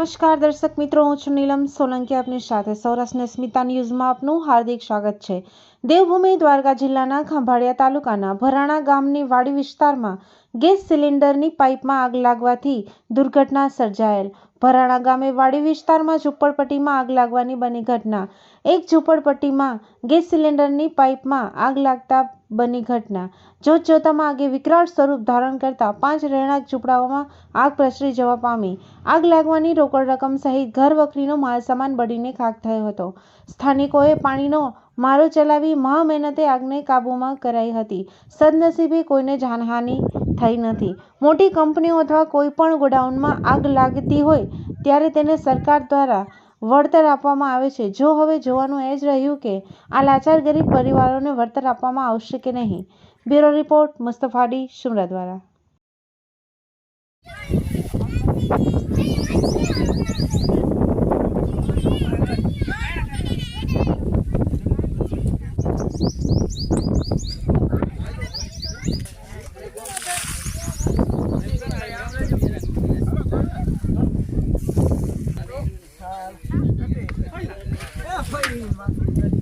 નમસ્કાર દર્શક મિત્રો, હું છું નીલમ સોલંકી, આપની સાથે સૌરાષ્ટ્રની સ્મિતા ન્યૂઝમાં આપનું હાર્દિક સ્વાગત છે. દેવભૂમિ દ્વારકા જિલ્લાના ખંભાળિયા તાલુકાના ભરાણા ગામની વાડી વિસ્તારમાં ગેસ સિલિન્ડરની પાઇપમાં આગ લાગવાથી દુર્ઘટના સર્જાયેલ. ભરાણા ગામે વાડી વિસ્તારમાં ઝૂંપડપટ્ટીમાં આગ લાગવાની બની ઘટના. એક ઝૂંપડપટ્ટીમાં ગેસ સિલિન્ડરની પાઇપમાં આગ લાગતા બની ઘટના. જોત જોતામાં આગે વિકરાળ સ્વરૂપ ધારણ કરતા પાંચ રહેણાંક ઝૂંપડાઓમાં આગ પ્રસરી જવા પામી. આગ લાગવાની રોકડ રકમ સહિત ઘર વખરીનો માલસામાન બળીને ખાક થયો હતો. સ્થાનિકોએ પાણીનો મારો ચલાવી મહા મહેનતે આગને કાબૂમાં કરાઈ હતી. સદનસીબે કોઈને જાનહાનિ થઈ નથી. મોટી કંપનીઓ અથવા કોઈ પણ ગોડાઉનમાં આગ લાગતી હોય ત્યારે તેને સરકાર દ્વારા વળતર આપવામાં આવે છે જો હવે જોવાનું એ જ રહ્યું કે આ લાચાર ગરીબ પરિવારોને વળતર આપવામાં આવશે કે નહીં બ્યુરો રિપોર્ટ મુસ્તફાડી શુમરા દ્વારા Thank you. Olha, é a farinha.